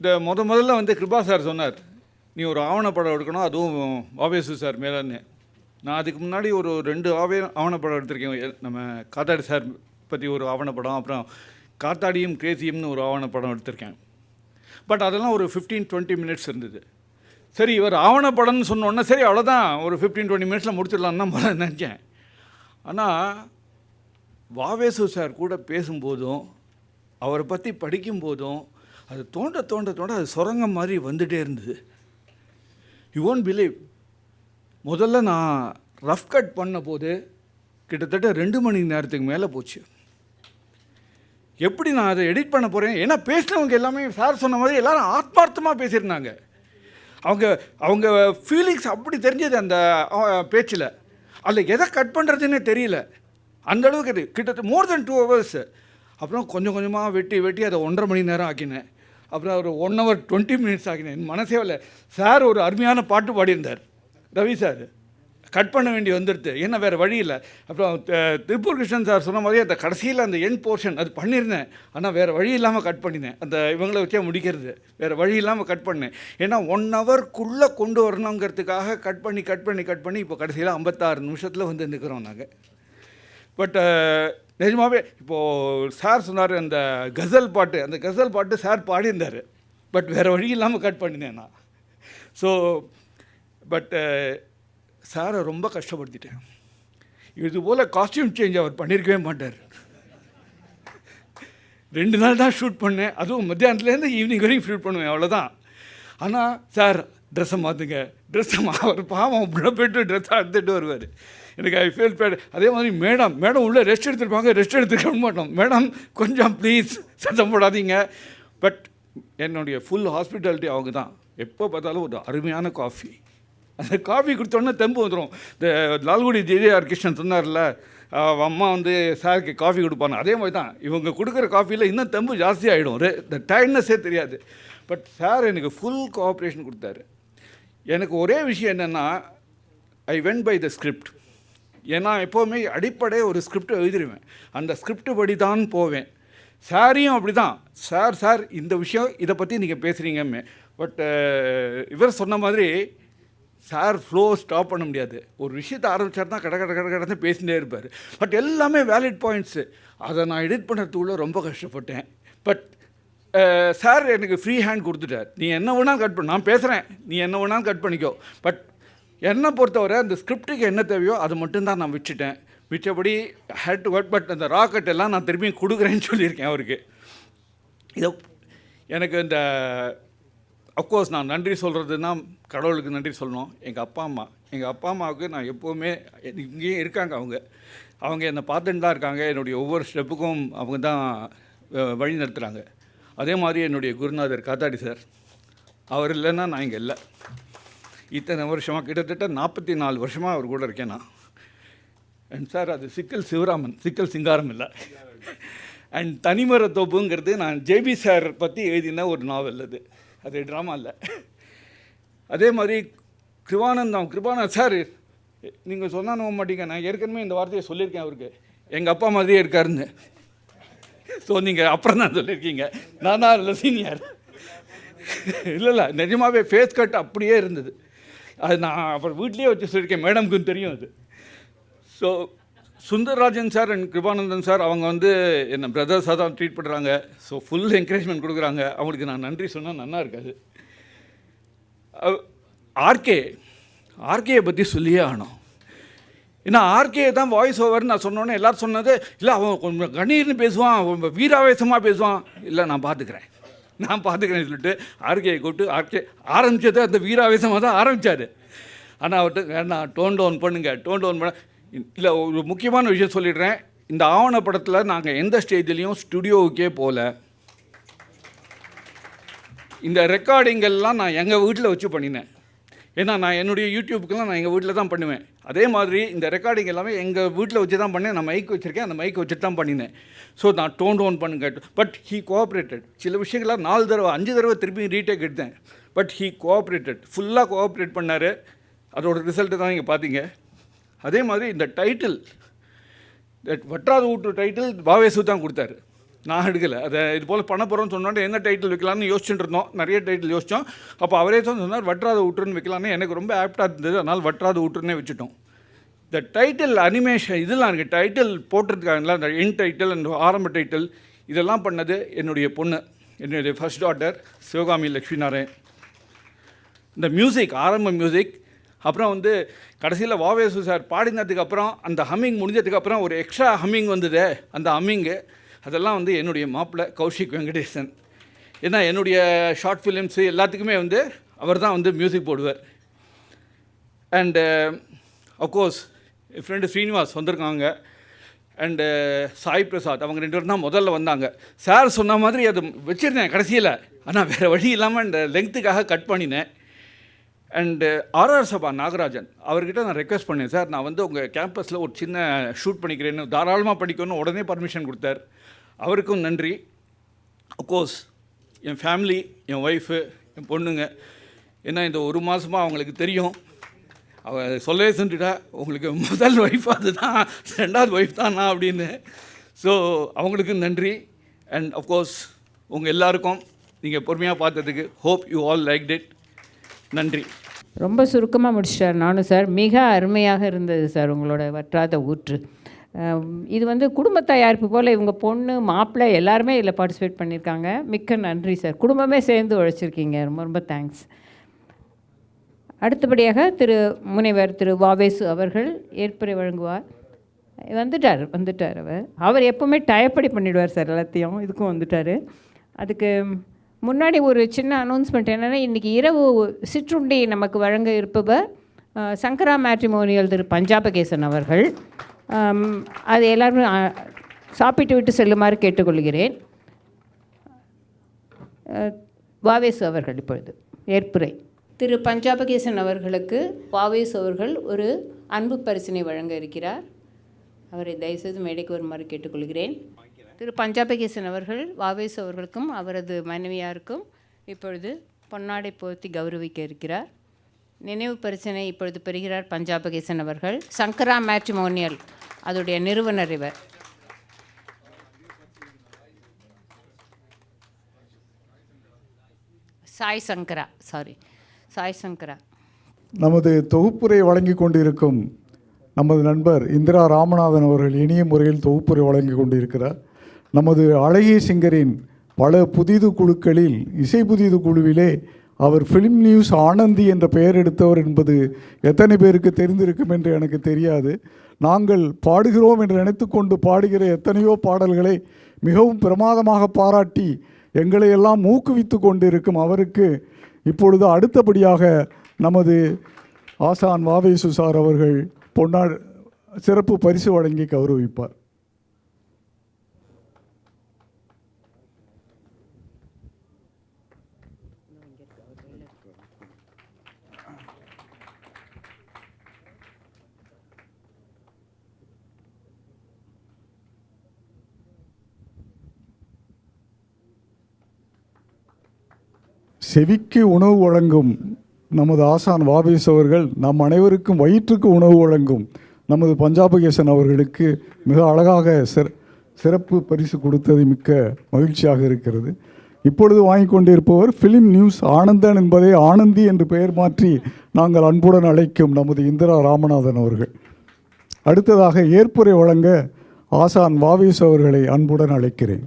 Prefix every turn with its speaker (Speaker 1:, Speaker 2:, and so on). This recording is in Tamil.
Speaker 1: இந்த முத முதல்ல வந்து கிருபா சார் சொன்னார் நீ ஒரு ஆவணப்படம் எடுக்கணும் அதுவும் ஆவேசு சார் மேலான்னு. நான் அதுக்கு முன்னாடி ஒரு ரெண்டு ஆவே ஆவணப்படம் எடுத்திருக்கேன். நம்ம காத்தாடி சார் பற்றி ஒரு ஆவணப்படம் அப்புறம் காத்தாடியும் கிரேசியம்னு ஒரு ஆவணப்படம் எடுத்திருக்கேன். பட் அதெல்லாம் ஒரு ஃபிஃப்டீன் டுவெண்ட்டி மினிட்ஸ் இருந்தது. சரி இவர் ஆவணப்படம்னு சொன்னோன்னே சரி அவ்வளோதான் ஒரு ஃபிஃப்டீன் டுவெண்ட்டி மினிட்ஸில் முடிச்சிடலான்னு தான் முதல்ல நினச்சேன். ஆனால் வாவேசு சார் கூட பேசும்போதும் அவரை பற்றி படிக்கும்போதும் அது தோண்ட தோண்ட தோண்ட அது சுரங்கம் மாதிரி வந்துகிட்டே இருந்தது. யூ ஓன்ட் பிலீவ் முதல்ல நான் ரஃப் கட் பண்ண போது கிட்டத்தட்ட ரெண்டு மணி நேரத்துக்கு மேலே போச்சு. எப்படி நான் அதை எடிட் பண்ண போகிறேன் ஏன்னா பேசினவங்க எல்லாமே சார் சொன்ன மாதிரி எல்லாரும் ஆத்மார்த்தமாக பேசியிருந்தாங்க. அவங்க அவங்க ஃபீலிங்ஸ் அப்படி தெரிஞ்சது அந்த பேச்சில். அதில் எதை கட் பண்ணுறதுன்னே தெரியல. அந்த அளவுக்கு கிட்டத்தட்ட மோர் தென் டூ ஹவர்ஸ் அப்புறம் கொஞ்சம் கொஞ்சமாக வெட்டி வெட்டி அதை ஒன்றரை மணி நேரம் ஆக்கினேன். அப்புறம் ஒரு ஒன் ஹவர் டுவெண்ட்டி மினிட்ஸ் ஆகினேன் என் மனசே இல்லை சார் ஒரு அருமையான பாட்டு பாடியிருந்தார். ரவி சார் கட் பண்ண வேண்டி வந்துடுது ஏன்னா வேறு வழி இல்லை. அப்புறம் திருப்பூர் கிருஷ்ணன் சார் சொன்ன மாதிரி அந்த கடைசியில் அந்த என் போர்ஷன் அது பண்ணியிருந்தேன் ஆனால் வேறு வழி இல்லாமல் கட் பண்ணினேன். அந்த இவங்களை வச்சே முடிக்கிறது. வேறு வழி இல்லாமல் கட் பண்ணேன். ஏன்னா ஒன் ஹவர்க்குள்ளே கொண்டு வரணுங்கிறதுக்காக கட் பண்ணி கட் பண்ணி கட் பண்ணி இப்போ கடைசியில் ஐம்பத்தாறு நிமிஷத்தில் வந்து நிற்கிறோம் நாங்கள் பட் நிஜமாகவே இப்போது சார் சொன்னார் அந்த கசல் பாட்டு அந்த கசல் பாட்டு சார் பாடியிருந்தார். பட் வேறு வழி இல்லாமல் கட் பண்ணினேன் நான். ஸோ பட் சாரை ரொம்ப கஷ்டப்படுத்திட்டேன். இது போல் காஸ்டியூம் சேஞ்ச் அவர் பண்ணியிருக்கவே மாட்டார். ரெண்டு நாள் தான் ஷூட் பண்ணேன். அதுவும் மத்தியானத்துலேருந்து ஈவினிங் வரைக்கும் ஷூட் பண்ணுவேன் அவ்வளோதான் ஆனால் சார் ட்ரெஸ்ஸை மாற்றுங்க ட்ரெஸ்ஸை அவர் பாவம் உள்ள போய்ட்டு ட்ரெஸ்ஸை எடுத்துகிட்டு வருவார். எனக்கு ஐ ஃபீல் பேட் அதே மாதிரி மேடம் மேடம் உள்ளே ரெஸ்ட் எடுத்துருப்பாங்க ரெஸ்ட் எடுத்துக்க மாட்டோம். மேடம் கொஞ்சம் ப்ளீஸ் சத்தம் போடாதீங்க. பட் என்னுடைய ஃபுல் ஹாஸ்பிட்டாலிட்டி அவங்க தான் எப்போ பார்த்தாலும் ஒரு அருமையான காஃபி அந்த காஃபி கொடுத்தோன்னே தெம்பு வந்துடும் இந்த லால்குடி ஜெயஆர் கிருஷ்ணன் சொன்னார்ல அம்மா வந்து சாருக்கு காஃபி கொடுப்பாங்க அதே மாதிரி தான் இவங்க கொடுக்குற காஃபியில் இன்னும் தெம்பு ஜாஸ்தி ஆகிடும் இந்த டயர்ட்னஸே தெரியாது. பட் சார் எனக்கு ஃபுல் கோஆப்ரேஷன் கொடுத்தாரு. எனக்கு ஒரே விஷயம் என்னென்னா I went by the script ஏன்னா எப்போவுமே அடிப்படை ஒரு ஸ்கிரிப்ட் எழுதிடுவேன் அந்த ஸ்கிரிப்ட் படி தான் போவேன். சாரியும் அப்படி தான் சார் சார் இந்த விஷயம் இதை பற்றி நீங்கள் பேசுகிறீங்கmme பட் இவர் சொன்ன மாதிரி சார் ஃப்ளோ ஸ்டாப் பண்ண முடியாது. ஒரு விஷயத்தை ஆரம்பிச்சாருன்னா கடை கட கட கடந்து பேசிகிட்டே இருப்பார். பட் எல்லாமே வேலிட் பாயிண்ட்ஸு அதை நான் எடிட் பண்ணுறதுக்குள்ள ரொம்ப கஷ்டப்பட்டேன். பட் சார் எனக்கு ஃப்ரீ ஹேண்ட் கொடுத்துட்டார். நீ என்ன வேணாலும் கட் பண்ண. நான் பேசுகிறேன் நீ என்ன வேணாலும் கட் பண்ணிக்கோ. பட் என்னை பொறுத்தவரை அந்த ஸ்கிரிப்டுக்கு என்ன தேவையோ அது மட்டும்தான் நான் விட்டுட்டேன். மிச்சபடி ஹேட் டு ஒர்க் பட் அந்த ராக்கெட் எல்லாம் நான் திரும்பியும் கொடுக்குறேன்னு சொல்லியிருக்கேன் அவருக்கு. இதை எனக்கு இந்த அஃப்கோர்ஸ் நான் நன்றி சொல்கிறதுனா கடவுளுக்கு நன்றி சொல்லணும். எங்கள் அப்பா அம்மா எங்கள் அப்பா அம்மாவுக்கு நான் எப்போவுமே இங்கேயே இருக்காங்க அவங்க. அவங்க என்னை பார்த்துட்டு தான் இருக்காங்க. என்னுடைய ஒவ்வொரு ஸ்டெப்புக்கும் அவங்க தான் வழி நடத்துகிறாங்க அதே மாதிரி என்னுடைய குருநாதர் காத்தாடி சார். அவர் இல்லைன்னா நான் இங்கே இல்லை. இத்தனை வருஷமாக கிட்டத்தட்ட நாற்பத்தி நாலு வருஷமாக அவர் கூட இருக்கேன் நான். அண்ட் சார் அது சிக்கல் சிவராமன் சிக்கல் சிங்காரம் இல்லை. அண்ட் தனிமர தோப்புங்கிறது நான் ஜேபி சார் பற்றி எழுதின ஒரு நாவல் அது. அது ட்ராமா இல்லை. அதே மாதிரி கிருபானந்தம் கிருபானந்த் சார் நீங்கள் சொன்னா நம்ப மாட்டீங்க. நான் ஏற்கனவே இந்த வார்த்தையை சொல்லியிருக்கேன் அவருக்கு. எங்கள் அப்பா மாதிரியே இருக்காருன்னு. ஸோ நீங்கள் அப்புறம் தான் சொல்லியிருக்கீங்க. நான் தான் இல்லை சீனியர் இல்லை இல்லை நிஜமாகவே ஃபேஸ் கட் அப்படியே இருந்தது. அது நான் அப்புறம் வீட்லேயே வச்சு சொல்லியிருக்கேன். மேடம்க்கும் தெரியும் அது. So Sundarrajan sir and Kirubanandhan sir அவங்க வந்து என்னை பிரதர்ஸாக தான் ட்ரீட் பண்ணுறாங்க ஸோ ஃபுல் என்கரேஜ்மெண்ட் கொடுக்குறாங்க. அவங்களுக்கு நான் நன்றி சொன்னால் நல்லா இருக்காது. ஆர்கே ஆர்கேயை பற்றி சொல்லியே ஆனோம் ஏன்னா ஆர்கே தான் வாய்ஸ் ஓவர்னு நான் சொன்னோன்னே எல்லாரும் சொன்னது இல்லை அவன் கொஞ்சம் கணீர்னு பேசுவான் வீராவேசமாக பேசுவான். இல்லை நான் பார்த்துக்கிறேன் நான் பார்த்துக்கிறேன்னு சொல்லிட்டு ஆர்கேயை கூப்பிட்டு ஆர்கே ஆரம்பித்தது அந்த வீராவேசமாக தான் ஆரம்பித்தார் ஆனால் அவர்கிட்ட வேண்டாம் டோன் டவுன் பண்ணுங்க டோன் டவுன் பண்ண இல்லை ஒரு முக்கியமான விஷயம் சொல்லிடுறேன். இந்த ஆவணப்படத்தில் நாங்கள் எந்த ஸ்டேஜ்லேயும் ஸ்டுடியோவுக்கே போகல இந்த ரெக்கார்டிங்கெல்லாம் நான் எங்கள் வீட்டில் வச்சு பண்ணினேன். ஏன்னா நான் என்னுடைய யூடியூப்புக்கெல்லாம் நான் எங்கள் வீட்டில் தான் பண்ணுவேன். அதே மாதிரி இந்த ரெக்கார்டிங் எல்லாமே எங்கள் வீட்டில் வச்சு தான் பண்ணேன். நான் மைக் வச்சுருக்கேன். அந்த மைக் வச்சுட்டு தான் பண்ணினேன். ஸோ நான் டோன் டவுன் பண்ணுங்க. பட் ஹீ கோஆப்ரேட்டட் சில விஷயங்கள்லாம் நாலு தடவை அஞ்சு தடவை திருப்பி ரீடேக் எடுத்தேன். பட் ஹீ கோஆப்ரேட்டட் ஃபுல்லாக கோஆப்ரேட் பண்ணார். அதோட ரிசல்ட்டு தான் நீங்கள் பார்த்தீங்க அதே மாதிரி இந்த டைட்டில் தட் வட்டாத ஊட்டு டைட்டில் பாவேசு தான் கொடுத்தாரு. நான் எடுக்கலை. அதை இது போல் பண்ண போகிறோம்னு சொன்னோன்னே என்ன டைட்டில் வைக்கலாம்னு யோசிச்சுட்டு இருந்தோம். நிறைய டைட்டில் யோசித்தோம் அப்போ அவரே தான் சொன்னார் வற்றாத ஊற்றுன்னு வைக்கலான்னு எனக்கு ரொம்ப ஆப்டாக இருந்தது. அதனால் வற்றாத ஊற்றுன்னே வச்சுட்டோம். இந்த டைட்டில் அனிமேஷன் இதெல்லாம் இருக்குது டைட்டில் போட்டிருக்காங்களா அந்த இன் டைட்டில் அந்த ஆரம்ப டைட்டில் இதெல்லாம் பண்ணது என்னுடைய பொண்ணு. என்னுடைய ஃபர்ஸ்ட் டாட்டர் சிவகாமி லக்ஷ்மி நாராயண் இந்த மியூசிக் ஆரம்ப மியூசிக் அப்புறம் வந்து கடைசியில் வாவேசு சார் பாடினதுக்கு அப்புறம் அந்த ஹம்மிங் முடிஞ்சதுக்கு அப்புறம் ஒரு எக்ஸ்ட்ரா ஹம்மிங் வந்தது. அந்த ஹம்மிங்கு அதெல்லாம் வந்து என்னுடைய மாப்பிள்ளை கௌஷிக் வெங்கடேசன். ஏன்னா என்னுடைய ஷார்ட் ஃபிலிம்ஸு எல்லாத்துக்குமே வந்து அவர் தான் வந்து மியூசிக் போடுவார். அண்டு அஃப்கோர்ஸ் என் ஃப்ரெண்டு ஸ்ரீனிவாஸ் வந்திருக்காங்க. அண்டு சாய் பிரசாத் அவங்க ரெண்டு பேரும் தான் முதல்ல வந்தாங்க. சார் சொன்ன மாதிரி அது வச்சுருந்தேன் கடைசியில். ஆனால் வேறு வழி இல்லாமல் இந்த லெங்க்த்துக்காக கட் பண்ணினேன். அண்டு ஆர்ஆர் சபா நாகராஜன் அவர்கிட்ட நான் ரெக்வஸ்ட் பண்ணேன் சார் நான் வந்து உங்கள் கேம்பஸில் ஒரு சின்ன ஷூட் பண்ணிக்கிறேன்னு தாராளமாக படிக்கணும்னு உடனே பர்மிஷன் கொடுத்தார். அவருக்கும் நன்றி. அஃப்கோர்ஸ் என் ஃபேமிலி என் ஒய்ஃபு என் பொண்ணுங்க ஏன்னா இந்த ஒரு மாதமாக அவங்களுக்கு தெரியும். அவ சொல்லவே செஞ்சுட்டா உங்களுக்கு முதல் ஒய்ஃப் அதுதான் ரெண்டாவது ஒய்ஃப் தான்? நான் அப்படின்னு. ஸோ அவங்களுக்கு நன்றி. அண்ட் அஃப்கோர்ஸ் உங்கள் எல்லாருக்கும் நீங்கள் பொறுமையாக பார்த்ததுக்கு hope you all like it நன்றி.
Speaker 2: ரொம்ப சுருக்கமாக முடிச்சிட்டார் நானும் சார். மிக அருமையாக இருந்தது சார் உங்களோட வற்றாத ஊற்று. இது வந்து குடும்ப தயாரிப்பு போல் இவங்க பொண்ணு மாப்பிள்ளை எல்லாருமே இதில் பார்ட்டிசிபேட் பண்ணியிருக்காங்க. மிக்க நன்றி சார். குடும்பமே சேர்ந்து உழைச்சிருக்கீங்க. ரொம்ப ரொம்ப தேங்க்ஸ் அடுத்தபடியாக திரு முனைவர் திரு வாவேசு அவர்கள் ஏற்புரை வழங்குவார். வந்துட்டார் வந்துட்டார் அவர். அவர் எப்போவுமே டயப்படி பண்ணிவிடுவார் சார் எல்லாத்தையும். இதுக்கும் வந்துட்டார். அதுக்கு முன்னாடி ஒரு சின்ன அனௌன்ஸ்மெண்ட் என்னென்னா இன்றைக்கி இரவு சிற்றுண்டி நமக்கு வழங்க இருப்பவர் சங்கரா மேட்ரிமோனியல் திரு பஞ்சாபகேசன் அவர்கள். அது எல்லோரும் சாப்பிட்டு விட்டு செல்லுமாறு கேட்டுக்கொள்கிறேன். அஹ், வாவேசு அவர்கள் இப்பொழுது ஏற்புரை. திரு பஞ்சாபகேசன் அவர்களுக்கு வாவேசு அவர்கள் ஒரு அன்பு பரிசினை வழங்க இருக்கிறார். அவரை தயவுசெய்து மேடைக்கு வருமாறு கேட்டுக்கொள்கிறேன். திரு பஞ்சாபகேசன் அவர்கள் வாவேஸ் அவர்களுக்கும் அவரது மனைவியாருக்கும் இப்பொழுது பொன்னாடை போர்த்தி கௌரவிக்க இருக்கிறார். நினைவு பரிசினை இப்பொழுது பெறுகிறார் பஞ்சாபகேசன் அவர்கள். சங்கரா மேட்ரிமோனியல் அதோடைய நிறுவனர் இவர். சாய் சங்கரா சாரி சாய் சங்கரா.
Speaker 3: நமது தொகுப்புரை வழங்கி கொண்டிருக்கும் நமது நண்பர் இந்திரா ராமநாதன் அவர்கள் இனிய முறையில் தொகுப்புரை வழங்கி கொண்டிருக்கிறார். நமது அழகிய சிங்கரின் பல புதிது குழுக்களில் இசை புதிது குழுவிலே அவர் ஃபிலிம் நியூஸ் ஆனந்தி என்ற பெயர் எடுத்தவர் என்பது எத்தனை பேருக்கு தெரிந்திருக்கும் என்று எனக்கு தெரியாது. நாங்கள் பாடுகிறோம் என்று நினைத்துக்கொண்டு பாடுகிற எத்தனையோ பாடல்களை மிகவும் பிரமாதமாக பாராட்டி எங்களை எல்லாம் ஊக்குவித்து கொண்டிருக்கும் அவருக்கு இப்பொழுது அடுத்தபடியாக நமது ஆசான் வாவேசு சார் அவர்கள் பொன்னா சிறப்பு பரிசு வழங்கி கௌரவிப்பார். செவிக்கு உணவு வழங்கும் நமது ஆசான் வாபேஸ் அவர்கள் நம் அனைவருக்கும் வயிற்றுக்கு உணவு வழங்கும் நமது பஞ்சாபகேசன் அவர்களுக்கு மிக அழகாக சிற சிறப்பு பரிசு கொடுத்தது மிக்க மகிழ்ச்சியாக இருக்கிறது. இப்பொழுது வாங்கி கொண்டிருப்பவர் ஃபிலிம் நியூஸ் ஆனந்தன் என்பதை ஆனந்தி என்று பெயர் மாற்றி நாங்கள் அன்புடன் அழைக்கும் நமது இந்திரா ராமநாதன் அவர்கள். அடுத்ததாக ஏற்புரை வழங்க ஆசான் வாவேஸ் அவர்களை அன்புடன் அழைக்கிறேன்.